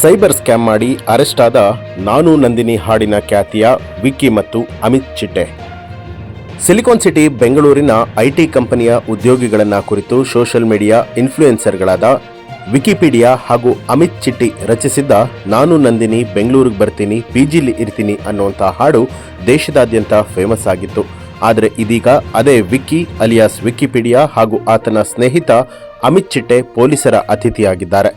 Cyber scam ಮಾಡಿ arrest ಆದ ನಾನು ನಂದಿನಿ ಹಾಡಿನ ಖ್ಯಾತಿಯ ವಿಕ್ಕಿ ಮತ್ತು ಅಮಿತ್ ಚಿಟ್ಟೆ. ಸಿಲಿಕಾನ್ ಸಿಟಿ, ಬೆಂಗಳೂರಿನ ಐಟಿ ಕಂಪನಿಯ ಉದ್ಯೋಗಿಗಳನ್ನ ಕುರಿತು ಸೋಷಿಯಲ್ ಮೀಡಿಯಾ ಇನ್ಫ್ಲೂಯೆನ್ಸರ್ಗಳಾದ ವಿಕಿಪೀಡಿಯಾ ಹಾಗೂ ಅಮಿತ್ ಚಿಟ್ಟಿ ರಚಿಸಿದ್ದ ನಾನು ನಂದಿನಿ ಬೆಂಗಳೂರಿಗೆ ಬರ್ತೀನಿ, ಪಿಜಿಲಿ ಇರ್ತೀನಿ ಅನ್ನುವಂಥ ಹಾಡು ದೇಶದಾದ್ಯಂತ ಫೇಮಸ್ ಆಗಿತ್ತು. ಆದರೆ ಇದೀಗ ಅದೇ ವಿಕ್ಕಿ ಅಲಿಯಾಸ್ ವಿಕಿಪೀಡಿಯಾ ಹಾಗೂ ಆತನ ಸ್ನೇಹಿತ ಅಮಿತ್ ಚಿಟ್ಟೆ ಪೊಲೀಸರ ಅತಿಥಿಯಾಗಿದ್ದಾರೆ.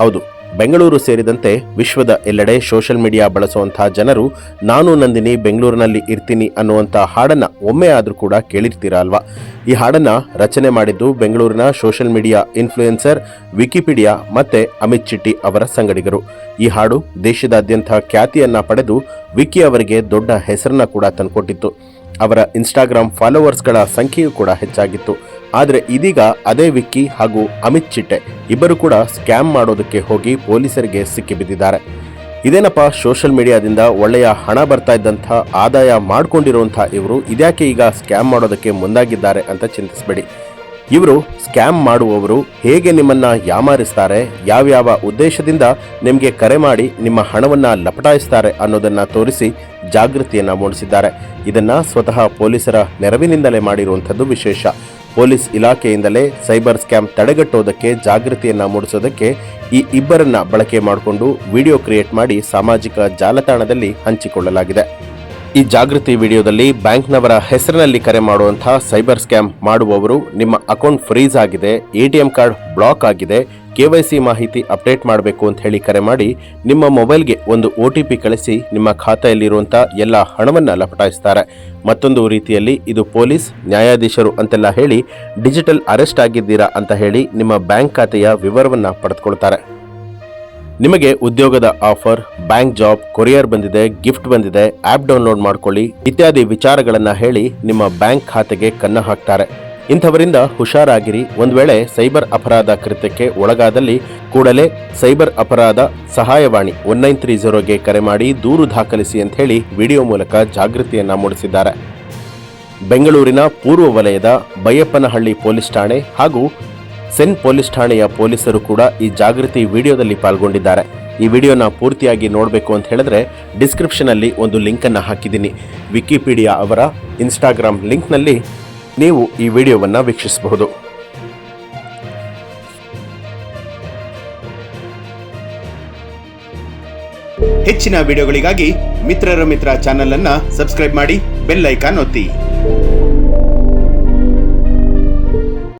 ಹೌದು ಬೆಂಗಳೂರು ಸೇರಿದಂತೆ ವಿಶ್ವದ ಎಲ್ಲೆಡೆ ಸೋಷಿಯಲ್ ಮೀಡಿಯಾ ಬಳಸುವಂತಹ ಜನರು, ನಾನು ನಂದಿನಿ, ಬೆಂಗಳೂರಿನಲ್ಲಿ ಇರ್ತೀನಿ ಅನ್ನುವಂಥ ಹಾಡನ್ನ ಒಮ್ಮೆ ಆದರೂ ಕೂಡ ಕೇಳಿರ್ತೀರಾ ಅಲ್ವಾ? ಈ ಹಾಡನ್ನ ರಚನೆ ಮಾಡಿದ್ದು ಬೆಂಗಳೂರಿನ ಸೋಷಿಯಲ್ ಮೀಡಿಯಾ ಇನ್ಫ್ಲೂಯೆನ್ಸರ್ ವಿಕಿಪೀಡಿಯಾ ಮತ್ತೆ ಅಮಿತ್ ಚಿಟ್ಟಿ ಅವರ ಸಂಗಡಿಗರು. ಈ ಹಾಡು ದೇಶದಾದ್ಯಂತ ಖ್ಯಾತಿಯನ್ನ ಪಡೆದು ವಿಕಿ ಅವರಿಗೆ ದೊಡ್ಡ ಹೆಸರನ್ನ ಕೂಡ ತಂದುಕೊಟ್ಟಿತ್ತು. ಅವರ ಇನ್ಸ್ಟಾಗ್ರಾಮ್ ಫಾಲೋವರ್ಸ್ಗಳ ಸಂಖ್ಯೆಯೂ ಕೂಡ ಹೆಚ್ಚಾಗಿತ್ತು. ಆದರೆ ಇದೀಗ ಅದೇ ವಿಕ್ಕಿ ಹಾಗೂ ಅಮಿತ್ ಚಿಟ್ಟೆ ಇಬ್ಬರು ಕೂಡ ಸ್ಕ್ಯಾಮ್ ಮಾಡೋದಕ್ಕೆ ಹೋಗಿ ಪೊಲೀಸರಿಗೆ ಸಿಕ್ಕಿಬಿದ್ದಿದ್ದಾರೆ ಇದೇನಪ್ಪ ಸೋಷಿಯಲ್ ಮೀಡಿಯಾದಿಂದ ಒಳ್ಳೆಯ ಹಣ ಬರ್ತಾ ಇದ್ದಂಥ ಆದಾಯ ಮಾಡ್ಕೊಂಡಿರುವಂಥ ಇವರು ಇದ್ಯಾಕೆ ಈಗ ಸ್ಕ್ಯಾಮ್ ಮಾಡೋದಕ್ಕೆ ಮುಂದಾಗಿದ್ದಾರೆ ಅಂತ ಚಿಂತಿಸಬೇಡಿ. ಇವರು ಸ್ಕ್ಯಾಮ್ ಮಾಡುವವರು ಹೇಗೆ ನಿಮ್ಮನ್ನ ಯಾಮಾರಿಸ್ತಾರೆ, ಯಾವ್ಯಾವ ಉದ್ದೇಶದಿಂದ ನಿಮಗೆ ಕರೆ ಮಾಡಿ ನಿಮ್ಮ ಹಣವನ್ನ ಲಪಟಾಯಿಸ್ತಾರೆ ಅನ್ನೋದನ್ನ ತೋರಿಸಿ ಜಾಗೃತಿಯನ್ನ ಮೂಡಿಸಿದ್ದಾರೆ. ಇದನ್ನ ಸ್ವತಃ ಪೊಲೀಸರ ನೆರವಿನಿಂದಲೇ ಮಾಡಿರುವಂಥದ್ದು ವಿಶೇಷ. ಪೊಲೀಸ್ ಇಲಾಖೆಯಿಂದಲೇ ಸೈಬರ್ ಸ್ಕ್ಯಾಮ್ ತಡೆಗಟ್ಟೋದಕ್ಕೆ ಜಾಗೃತಿಯನ್ನ ಮೂಡಿಸೋದಕ್ಕೆ ಈ ಇಬ್ಬರನ್ನ ಬಳಕೆ ಮಾಡಿಕೊಂಡು ವಿಡಿಯೋ ಕ್ರಿಯೇಟ್ ಮಾಡಿ ಸಾಮಾಜಿಕ ಜಾಲತಾಣದಲ್ಲಿ ಹಂಚಿಕೊಳ್ಳಲಾಗಿದೆ. ಈ ಜಾಗೃತಿ ವಿಡಿಯೋದಲ್ಲಿ ಬ್ಯಾಂಕ್ನವರ ಹೆಸರಿನಲ್ಲಿ ಕರೆ ಮಾಡುವಂತಹ ಸೈಬರ್ ಸ್ಕ್ಯಾಮ್ ಮಾಡುವವರು ನಿಮ್ಮ ಅಕೌಂಟ್ ಫ್ರೀಸ್ ಆಗಿದೆ ಎಟಿಎಂ ಕಾರ್ಡ್ ಬ್ಲಾಕ್ ಆಗಿದೆ ಕೆವೈಸಿ ಮಾಹಿತಿ ಅಪ್ಡೇಟ್ ಮಾಡಬೇಕು ಅಂತ ಹೇಳಿ ಕರೆ ಮಾಡಿ ನಿಮ್ಮ ಮೊಬೈಲ್ಗೆ ಒಂದು ಒ ಟಿ ಪಿ ಕಳಿಸಿ ನಿಮ್ಮ ಖಾತೆಯಲ್ಲಿರುವಂಥ ಎಲ್ಲ ಹಣವನ್ನು ಲಪಟಾಯಿಸ್ತಾರೆ. ಮತ್ತೊಂದು ರೀತಿಯಲ್ಲಿ ಇದು ಪೊಲೀಸ್, ನ್ಯಾಯಾಧೀಶರು ಅಂತೆಲ್ಲ ಹೇಳಿ ಡಿಜಿಟಲ್ ಅರೆಸ್ಟ್ ಆಗಿದ್ದೀರಾ ಅಂತ ಹೇಳಿ ನಿಮ್ಮ ಬ್ಯಾಂಕ್ ಖಾತೆಯ ವಿವರವನ್ನು ಪಡೆದುಕೊಳ್ತಾರೆ. ನಿಮಗೆ ಉದ್ಯೋಗದ ಆಫರ್, ಬ್ಯಾಂಕ್ ಜಾಬ್, ಕೊರಿಯರ್ ಬಂದಿದೆ, ಗಿಫ್ಟ್ ಬಂದಿದೆ ಆಪ್ ಡೌನ್ಲೋಡ್ ಮಾಡ್ಕೊಳ್ಳಿ, ಇತ್ಯಾದಿ ವಿಚಾರಗಳನ್ನು ಹೇಳಿ ನಿಮ್ಮ ಬ್ಯಾಂಕ್ ಖಾತೆಗೆ ಕನ್ನ ಹಾಕ್ತಾರೆ. ಇಂಥವರಿಂದ ಹುಷಾರಾಗಿರಿ. ಒಂದು ವೇಳೆ ಸೈಬರ್ ಅಪರಾಧ ಕೃತ್ಯಕ್ಕೆ ಒಳಗಾದಲ್ಲಿ ಕೂಡಲೇ ಸೈಬರ್ ಅಪರಾಧ ಸಹಾಯವಾಣಿ ಒನ್ ನೈನ್ ತ್ರೀ ಜೀರೋಗೆ ಕರೆ ಮಾಡಿ ದೂರು ದಾಖಲಿಸಿ ಅಂತ ಹೇಳಿ ವಿಡಿಯೋ ಮೂಲಕ ಜಾಗೃತಿಯನ್ನ ಮೂಡಿಸಿದ್ದಾರೆ. ಬೆಂಗಳೂರಿನ ಪೂರ್ವ ವಲಯದ ಬೈಯಪ್ಪನಹಳ್ಳಿ ಪೊಲೀಸ್ ಠಾಣೆ ಹಾಗೂ ಸೆನ್ ಪೊಲೀಸ್ ಠಾಣೆಯ ಪೊಲೀಸರು ಕೂಡ ಈ ಜಾಗೃತಿ ವಿಡಿಯೋದಲ್ಲಿ ಪಾಲ್ಗೊಂಡಿದ್ದಾರೆ. ಈ ವಿಡಿಯೋನ ಪೂರ್ತಿಯಾಗಿ ನೋಡಬೇಕು ಅಂತ ಹೇಳಿದ್ರೆ ಡಿಸ್ಕ್ರಿಪ್ಷನಲ್ಲಿ ಒಂದು ಲಿಂಕನ್ನು ಹಾಕಿದ್ದೀನಿ. ವಿಕಿಪೀಡಿಯಾ ಅವರ ಇನ್ಸ್ಟಾಗ್ರಾಮ್ ಲಿಂಕ್ನಲ್ಲಿ ನೀವು ಈ ವಿಡಿಯೋವನ್ನು ವೀಕ್ಷಿಸಬಹುದು. ಹೆಚ್ಚಿನ ವಿಡಿಯೋಗಳಿಗಾಗಿ ಮಿತ್ರರ ಮಿತ್ರ ಚಾನೆಲ್ ಅನ್ನ ಸಬ್ಸ್ಕ್ರೈಬ್ ಮಾಡಿ ಬೆಲ್ ಐಕಾನ್ ಒತ್ತಿ.